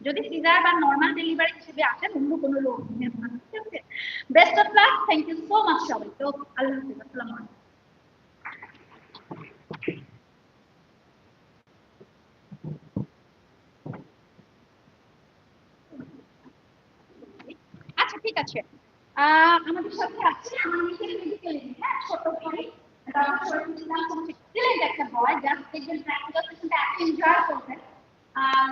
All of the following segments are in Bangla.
যদি সিজার বা নর্মাল ডেলিভারি হিসেবে আসেন অন্য কোনো না ঠিক আছে? Best of luck thank you so much সবাইকে আল্লাহ হাফিজ। আচ্ছা ঠিক আছে। আমাদের সাথে আছে আমার মেডিকেল হ্যাঁ ছোট করে এক্সিলেন্ট একটা বয় দেখবেন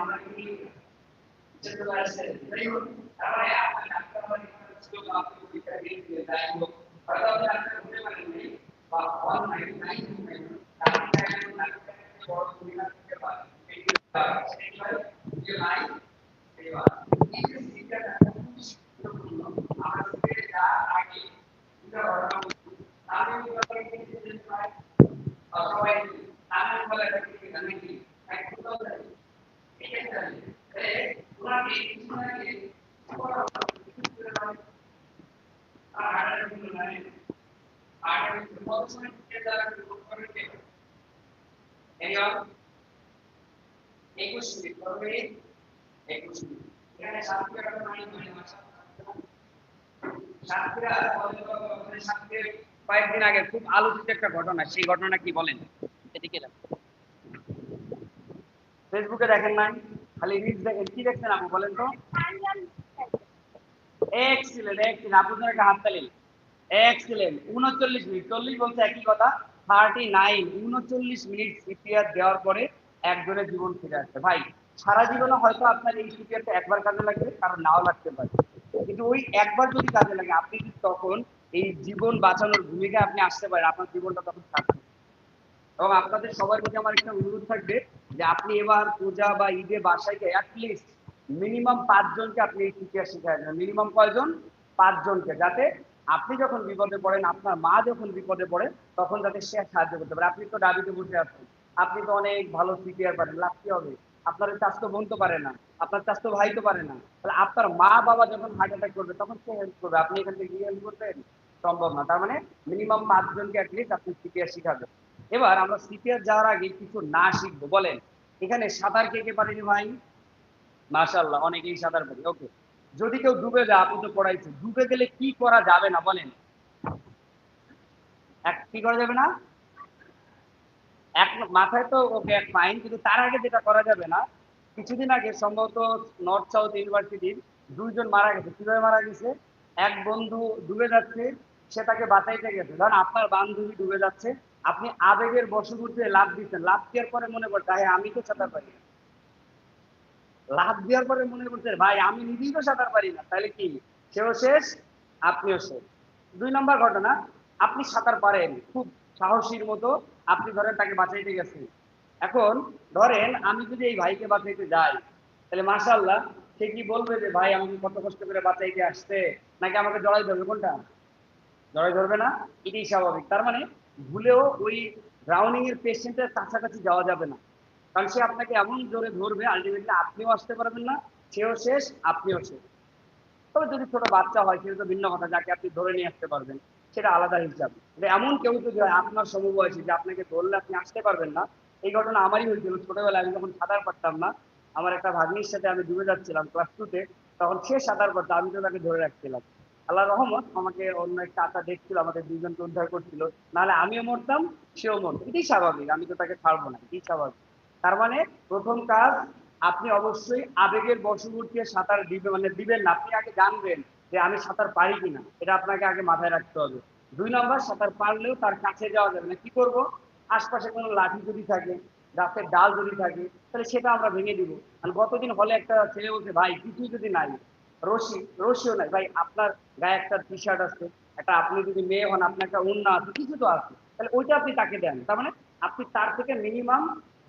আমরা কি যেতে পারছে তাই হোক তাহলে আপনার ডাক্তার বাড়ি ছিল বা আপনি পরীক্ষা দিয়ে দিয়ে যাই হোক হয়তো আপনি ডাক্তার হতে পারেননি বা ওয়ান নাইন নাইন তাহলে চাইলে ডাক্তার বড় পরীক্ষা দিতে পারেন এই যে যে নাই এবার এই যে শিক্ষাটা খুব গুরুত্বপূর্ণ আমরা শিখে যা আগে এটা ঘটনা তাহলে কীভাবে কি পায় সবাই তাহলে বলে কি জানেন কি এক কোথাও যায় ঠিক আছে ওনাকে কিছুনাকে এখানে একটা মানে মানে কয়েকদিন আগে খুব আলোচিত একটা ঘটনা সেই ঘটনা কি বলেন? এদিকে ফেসবুকে দেখেন নাই খালি রিলস দেখেন কি দেখছেন আপু বলেন তো? এক্সিলেন্ট এক্সিলেন্ট আপনাদের একটা হাততালি এক্সিলেন্ট উনচল্লিশ মিনিট। চল্লিশ বলছে একই কথা। থার্টি নাইন উনচল্লিশ মিনিট সিপিআর দেওয়ার পরে একজনের জীবন ফিরে আসছে ভাই, সারা জীবনে হয়তো আপনার এই সিপিআরটা একবার কাজে লাগবে, কারণ নাও লাগতে পারে। কিন্তু ওই একবার যদি কাজে লাগে, আপনি তখন এই জীবন বাঁচানোর ভূমিকা আপনি আসতে পারেন? আপনার জীবনটা তখন থাকবে এবং আপনাদের সবার প্রতি আমার একটা অনুরোধ থাকবে যে আপনি এবার পূজা বা ঈদে বাসায় অ্যাটলিস্ট মিনিমাম পাঁচজনকে আপনি এই ইতিহাস শিখাই দেবেন। মিনিমাম কয়জন? পাঁচজনকে, যাতে আপনি যখন বিপদে পড়েন, আপনার মা যখন বিপদে পড়ে, তখন যাতে সে সাহায্য করতে পারে। আপনি তো ডাবিতে বসে আছেন। আপনি তো অনেক ভালো সিপিআর পারেন লাভ কি হবে? আপনার চাস্তো বোন তো পারে না। আপনার চাস্তো ভাই তো পারে না। তাহলে আপনার মা বাবা যখন হার্ট অ্যাটাক করবে, তখন সে হেল্প করবে। আপনি এখান থেকে গিয়ে হেল্প করবেন? সম্ভব না। তার মানে মিনিমাম পাঁচজনকে অ্যাটলিস্ট আপনি সিপিআর শিখাবেন। এবার আমরা সিপিআর যাওয়ার আগে কিছু না শিখব। বলেন, এখানে সাঁতার কে কে পারেনি ভাই? মাশাল্লাহ অনেকেই সাঁতার পারি। ওকে যদি কেউ ডুবে যায়, আপনি তো পড়াইছে ডুবে গেলে কি করা যাবে না বলেন? এক, কি করা যাবে না? এক, মাথায় তো ওকে এক ফাইন কিন্তু তার আগে যেটা করা যাবে না, কিছুদিন আগে সম্ভবত নর্থ সাউথ ইউনিভার্সিটির দুইজন মারা গেছে। কীভাবে মারা গেছে? এক বন্ধু ডুবে যাচ্ছে, সে তাকে বাঁচাইতে গেছে। ধরেন আপনার বান্ধবী ডুবে যাচ্ছে, আপনি আবেগের বশবর্তী লাভ দিচ্ছেন। লাভ দেওয়ার পরে মনে করছে হ্যাঁ আমি তো সাঁতার পারি না। লাভ দেওয়ার পরে মনে করছে, ভাই, আমি নিজেই তো সাঁতার পারি না, তাহলে কি? সেও শেষ, আপনিও শেষ। দুই নম্বর ঘটনা, আপনি সাঁতার পারেন, খুব সাহসীর মতো আপনি ধরেন তাকে বাঁচাইতে গেছেন। এখন ধরেন আমি যদি এই ভাইকে বাঁচাইতে যাই, তাহলে মাশাল্লাহ সে কি বলবে যে, ভাই, আমাকে কত কষ্ট করে বাঁচাইতে আসতে নাকি আমাকে জড়াই ধরবে? কোনটা? জড়াই ধরবে না? এটাই স্বাভাবিক। তার মানে ভুলেও ওই ড্রাউনিং এর পেশেন্টের কাছাকাছি যাওয়া যাবে না। কারণ সে আপনাকে এমন জোরে ধরবে আলটিমেটলি আপনিও আসতে পারবেন না, সেও শেষ, আপনিও শেষ। তবে যদি ছোট বাচ্চা হয়, সেটা তো ভিন্ন কথা, যাকে আপনি ধরে নিয়ে আসতে পারবেন, সেটা আলাদা হিসাব। এমন কেউ যদি হয়, আপনার সমবয়সী, যে আপনাকে ধরলে আপনি আসতে পারবেন না, এই ঘটনা আমারই হয়েছিল। ছোটবেলায় আমি যখন সাঁতার পারতাম না, আমার একটা ভাগ্নির সাথে আমি ডুবে যাচ্ছিলাম ক্লাস টুতে তখন সে সাঁতার পারতো আমি তো তাকে ধরে রাখছিলাম। আল্লাহ রহমত, আমাকে অন্য একটা আশা দেখছিল, আমাদের দুইজনকে উদ্ধার করছিল। নাহলে আমিও মরতাম, সেও মরতো। এটাই স্বাভাবিক, আমি তো তাকে ছাড়বো না, এটাই স্বাভাবিক। তার মানে প্রথম কাজ, আপনি অবশ্যই আবেগের বশবর্তী সাঁতার দিবে মানে দিবেন না। আপনি আগে জানবেন যে আমি সাঁতার পারি কিনা। এটা আপনাকে আগে মাথায় রাখতে হবে। দুই নম্বর, সাঁতার পারলেও তার কাছে যাওয়া যাবে না। কি করব? আশপাশে কোনো লাঠি যদি থাকে, গাছের ডাল যদি থাকে, তাহলে সেটা আমরা ভেঙে দিব। আর গতদিন হলে একটা ছেলে বলছে, ভাই, কিছুই যদি নাই, রশি, রশিও নাই। ভাই, আপনার গায়ে একটা টি শার্ট আছে, একটা আপনি যদি মেয়ে হন, আপনার একটা উন্না আছে, কিছু তো আছে। তাহলে ওইটা আপনি তাকে দেন। তার মানে আপনি তার থেকে মিনিমাম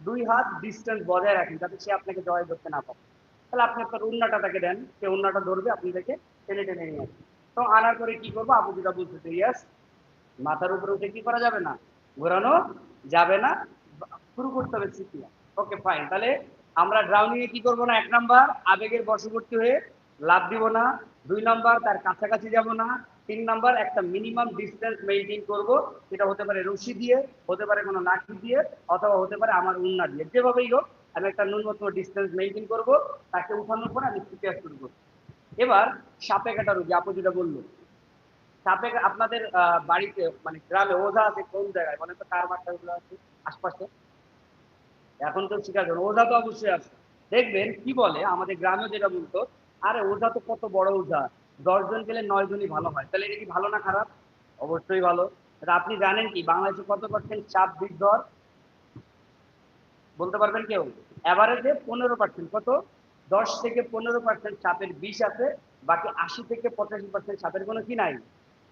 দুই হাত ডিস্টেন্স বজায় রাখেন যাতে সে আপনাকে জয় করতে না পারে। তাহলে আপনি আপনার উন্নাটা তাকে দেন, সে উন্নাটা ধরবে আপনি তাকে টেনে টেনে নিয়ে আসবেন তো আনার পরে কি করব? আপু যেটা বলতেছে ইয়াস মাথার উপরে উঠে কি করা যাবে না? ঘোরানো যাবে না, শুরু করতে হবে সিপিয়া ওকে ফাইন তাহলে আমরা ড্রাউনিং কি করব না? এক নাম্বার, আবেগের বশবর্তী হয়ে লাভ দিব না। দুই নাম্বার, তার কাছাকাছি যাব না। তিন নাম্বার, একটা মিনিমাম ডিস্টেন্স মেনটেন করব। সেটা হতে পারে রশি দিয়ে, হতে পারে কোনো নাকি দিয়ে, অথবা হতে পারে আমার উন্না দিয়ে। যেভাবেই হোক, আমি একটা ন্যূনতম ডিস্টেন্স মেনটেন করব। তাকে উঠানোর পরে আমি সিপিআর শুরু করব। এবার সাপে কাটা রোগী, আপু যেটা বলল। সাপে আপনাদের বাড়িতে মানে গ্রামে ওঝা আছে কোন জায়গায়? মানে তো কারগুলো আছে, আশপাশে? এখন তো ঠিক আছে ওঝা তো অবশ্যই আছে। দেখবেন কি বলে? আমাদের গ্রামে যেটা বলতো, আরে ওঝা তো কত বড় ওঝা দশজন গেলে নয় জনই ভালো হয়। তাহলে এটা কি ভালো না খারাপ? অবশ্যই ভালো। আপনি জানেন কি, বাংলাদেশে কত পার্সেন্ট চাপ বিষ দর? বলতে পারবেন কেউ? অ্যাভারেজে পনেরো পার্সেন্ট কত? দশ থেকে পনেরো পার্সেন্ট সাপের বিষ আছে, বাকি আশি থেকে পঁচাশি পার্সেন্ট সাপের কোনো কি নাই?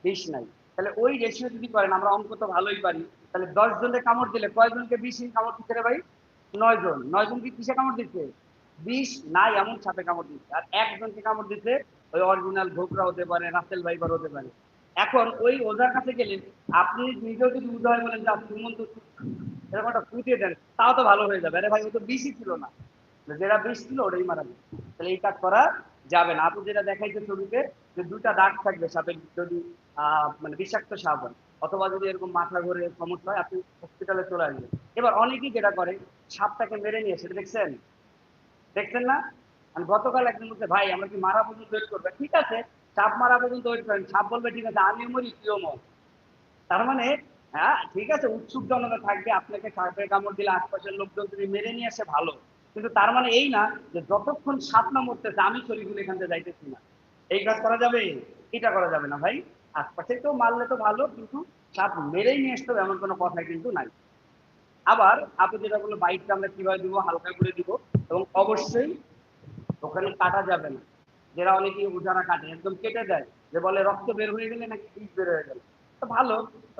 বিষ নাই। তাহলে ওই রেশিও যদি করেন, আমরা অঙ্ক তো ভালোই পারি। তাহলে দশ জনকে কামড় দিলে কয়জনকে বিষ কামড় দিচ্ছে রে ভাই? নয় জন। নয় জনকে কিসে কামড় দিচ্ছে? বিষ নাই এমন সাপে কামড় দিচ্ছে। আর একজনকে কামড় দিচ্ছে ওই অরিজিনাল ঘোকরা হতে পারে, রাসেল ভাইবার হতে পারে। এখন ওই ওজার কাছে গেলে আপনি নিজেও যদি উদয় বলেন, যে সুমন্ত এরকম একটা ফুটিয়ে দেন, তাও তো ভালো হয়ে যাবে। আরে ভাই, ও তো বিষই ছিল না। যেটা বিষ ছিল, ওটাই মারা যাবে তাহলে এই কাজ করা যাবে না। আপনি যেটা দেখাইছে ছবিতে, যে দুটা দাগ থাকবে সাপের, যদি মানে বিষাক্ত সাপ হয়, অথবা যদি এরকম মাথা ঘুরে সমস্যা হয়, আপনি হসপিটালে চলে আসবেন। এবার অনেকেই যেটা করে, সাপটাকে মেরে নিয়ে সেটা দেখছেন? দেখছেন না? গতকাল একজন বলছে, ভাই, আমরা কি মারা পর্যন্ত ওয়েট করবে? ঠিক আছে, সাপ মারা পর্যন্ত ওয়েট করেন, সাপ বলবে ঠিক আছে, আমিও মরি, তুইও মর। তার মানে হ্যাঁ ঠিক আছে, উৎসুক জনতা থাকবে, আপনাকে সাপের কামড় দিলে আশপাশের লোকজন যদি মেরে নিয়ে আসে ভালো। কিন্তু তার মানে এই না যে যতক্ষণ সাপ না মরতেছে, আমি শরীরগুলো এখান থেকে যাইতেছি না। এই কাজ করা যাবে? এটা করা যাবে না, ভাই। আশপাশে কেউ মারলে তো ভালো, কিন্তু সাপ মেরেই নিয়ে আসতে হবে, এমন কোনো কথা কিন্তু নাই। আবার, আপনি যেটা বলল বাইকটা আমরা কীভাবে দিব? হালকা করে দিব। এবং অবশ্যই ওখানে কাটা যাবে না। যারা অনেকেই উজারা কাটে, একদম কেটে দেয়। যে বলে রক্ত বের হয়ে গেলে নাকি বিষ বের হয়ে গেল। তো ভালো,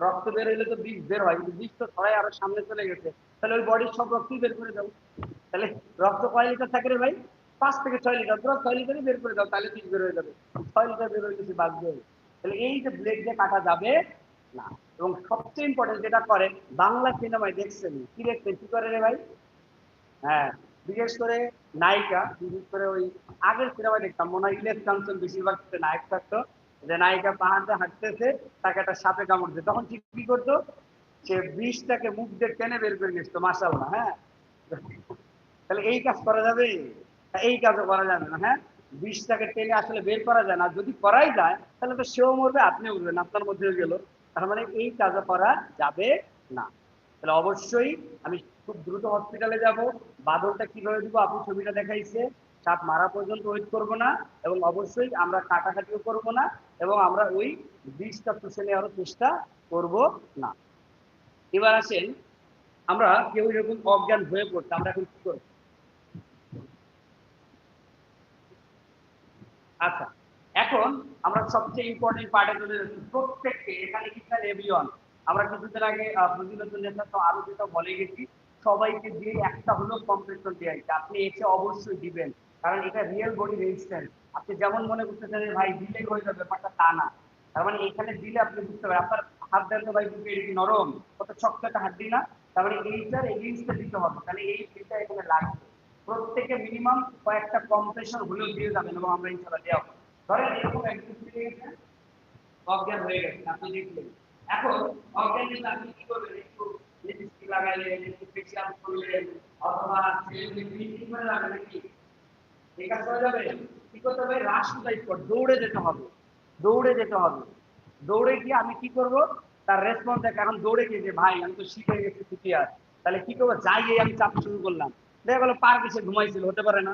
রক্ত বের হইলে তো বিষ বের হয়, কিন্তু বিষ তো ছড়াই আরও সামনে চলে গেছে। তাহলে ওই বডির সব রক্তই বের করে দাও। তাহলে রক্ত কয় লিটার থাকে রে ভাই? পাঁচ থেকে ছয় লিটার। ধরো ছয় লিটারই বের করে দাও, তাহলে বিষ বের হয়ে যাবে। ছয় লিটার বের হয়ে গেছে বাদ দিয়ে তাহলে এই যে ব্লেড দিয়ে কাটা যাবে, না। এবং সবচেয়ে ইম্পর্টেন্ট যেটা করে, বাংলা সিনেমায় দেখছেন, কি দেখছেন? কি করে রে ভাই? হ্যাঁ। বিশেষ করে নায়িকা, বিশেষ করে ওই আগের সিনেমায় দেখতাম, মনে হয় ইলেশ কাঞ্চন বেশিরভাগ নায়ক থাকতো, যে নায়িকা পাহাড়ে হাঁটতেছে, তাকে একটা সাপে কামড় দিত তখন ঠিক কি করতো? সে বিষটাকে মুখ দিয়ে টেনে বের করে নিয়ে আসতো মাসাল্লাহ হ্যাঁ? তাহলে এই কাজ করা যাবে? এই কাজও করা যাবে না হ্যাঁ? বিষটাকে টেনে আসলে বের করা যায় না যদি করাই যায়, তাহলে তো সেও মরবে, আপনিও উঠবেন আপনার মধ্যেও গেল। তার মানে এই কাজও করা যাবে না। তাহলে অবশ্যই আমি খুব দ্রুত হসপিটালে যাব। বাদলটা কীভাবে দিব আপনি ছবিটা দেখাইছে। সাপ মারা পর্যন্ত ওয়েট করব না এবং অবশ্যই আমরা কাটাকাটিও করব না এবং আমরা ওই বিষটা শুষে নেওয়ারও চেষ্টা করব না। এবার আসেন, আমরা কেউ এরকম অজ্ঞান হয়ে পড়তে আমরা এখন কি করব? আচ্ছা এখন আমরা সবচেয়ে ইম্পর্টেন্ট পার্টে চলে যাচ্ছি। প্রত্যেককে এখানে ইচ্ছান এভরিওয়ান আমরা কিছুদিন আগে ফজিলতুল নেতা তো আরও যেটা বলে গেছি, সবাইকে দিয়ে একটা হলো কম্পিটিশন দিয়ে আছে আপনি এসে অবশ্যই দিবেন, কারণ এটা রিয়েল বডি রেজিস্ট্যান্স আপনি যেমন মনে করতেছেন ভাই দিলে হয়ে যাবে, ব্যাপারটা তা না। তার মানে এখানে দিলে আপনি বুঝতে পারেন আপনার হাত দেন তো ভাই, বুকে এটা নরম কত শক্ত একটা হাত না। তার মানে এইটার এগেইনস্টে দিতে হবে, তাহলে এই ফিলটা এখানে লাগবে। প্রত্যেকে মিনিমাম কয়েকটা কম্প্রেশন হলেও দিয়ে যাবেন এবং আমরা ইনশাল্লাহ দেওয়া হবে। ধরেন এরকম একজন ফিরে গেছে, অজ্ঞান হয়ে গেছে, আপনি দেখলেন। এখন আপনি কি করবেন? একটু লিপস্টিক একটু ফেসিয়াল করলেন অথবা করে যাবে? কি করতে হবে? রাশ টাইপ কর দৌড়ে যেতে হবে। দৌড়ে যেতে হবে। দৌড়ে গিয়ে আমি কি করব? তার রেসপন্স দেখ, এখন দৌড়ে গিয়ে যে, ভাই, আমি তো শিখে গেছি সিটিআর তাহলে কি করব? যাই আমি চাপ শুরু করলাম। দেখা গেলো পার্কে সে ঘুমাইছিল, হতে পারে না।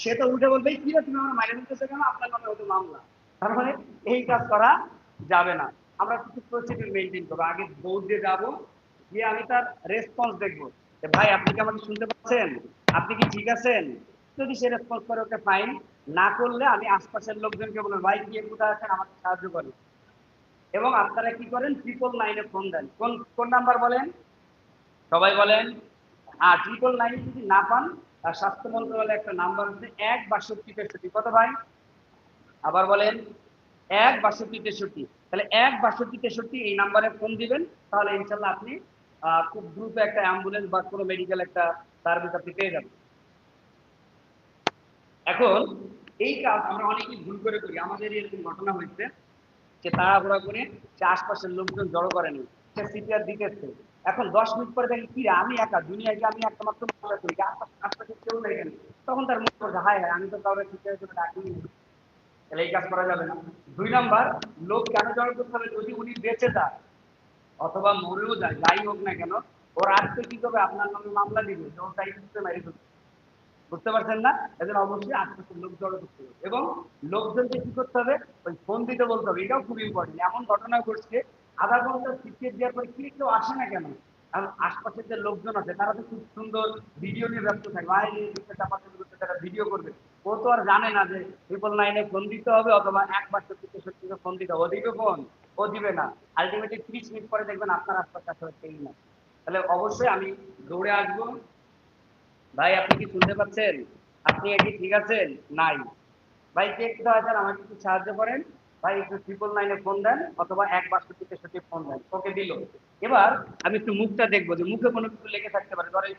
সে তো উঠে বলবে কি রে, তুমি আমার মাইনে দিতেছো কেন? আপনার নামে হতো মামলা। তার মানে এই কাজ করা যাবে না। আমরা কিছু প্রসিডিউর মেনটেন করব। আগে দিয়ে যাব, গিয়ে আমি তার রেসপন্স দেখব। ভাই, আপনি কি আমাকে শুনতে পাচ্ছেন? আপনি কি ঠিক আছেন? যদি সে রেসপন্স করে, ওকে ফাইন না করলে আমি আশপাশের লোকজনকে বলব, ভাই, কি কোথায় আছেন আমাকে সাহায্য করেন। এবং আপনারা কি করেন? ট্রিপল নাইনে ফোন দেন। কোন কোন নাম্বার বলেন? সবাই বলেন? আর ট্রিপল নাইন যদি না পান স্বাস্থ্য মন্ত্রণালয়ে একটা নাম্বার হচ্ছে এক বাষট্টি তেষট্টি। কত ভাই? আবার বলেন, এক বাষট্টি তেষট্টি। তাহলে এক বাষট্টি তেষট্টি এই নাম্বারে ফোন দিবেন, তাহলে ইনশাল্লাহ আপনি খুব দ্রুত একটা অ্যাম্বুলেন্স বা কোনো মেডিকেল একটা সার্ভিস আপনি পেয়ে যাবেন। এখন, এই কাজ আমরা অনেকেই ভুল করে করি। আমাদের এরকম ঘটনা হয়েছে যে তাড়াহুড়া করে সে আশপাশের লোকজন জড়ো করেনি, সে সিপিআর দিতেছে। এখন দশ মিনিট পরে দেখি কি আমি একা? দুনিয়ায় কি আমি একটা মাত্র আশপাশে কেউ নেই তখন তার মনে করছে হায় হায়, আমি তো কাউরে সিপিআর জন্য ডাকিনি। তাহলে এই কাজ করা যাবে না। দুই নাম্বার, লোক কেন জড়ো করতে হবে যদি উনি বেঁচে যায়, অথবা মরেও যায়, যাই হোক না কেন, ওর আজকে কি করবে? আপনার নামে মামলা দিবে ওর তাই মেরে ফেলবে বুঝতে পারছেন না? এদের অবশ্যই আশপাশের লোক জড়ো করতে হবে। এবং লোকজনকে কি করতে হবে? ওই ফোন দিতে বলতে হবে। এটাও খুব ইম্পর্টেন্ট এমন ঘটনা ঘটছে, আধা ঘণ্টা টিকিট দেওয়ার পরে কি কেউ আসে না কেন? আর আশপাশের যে লোকজন আছে, তারা তো খুব সুন্দর ভিডিও নিয়ে ব্যস্ত থাকে। ভাই তারা ভিডিও করবে। ও তো আর জানে না যে ট্রিপল নাইনে ফোন দিতে হবে অথবা একবার সত্যি সত্যি ফোন দিতে হবে। ও দিবে ফোন ও দিবে না। আলটিমেটলি ত্রিশ মিনিট পরে দেখবেন আপনার আশপাশে আসলে কেউ না তাহলে অবশ্যই আমি দৌড়ে আসব। ভাই, আপনি কি শুনতে পাচ্ছেন? আপনি এটি ঠিক আছেন? নাই। ভাই কোথায় আছেন? আমাকে একটু সাহায্য করেন। ভাই, একটু ট্রিপল নাইনে ফোন দেন অথবা এক বাষট্টি তেষট্টি ফোন দেন। ওকে দিল। এবার আমি একটু মুখটা দেখব যে মুখে কোনো কিছু লেগে থাকতে পারে। ধরো এই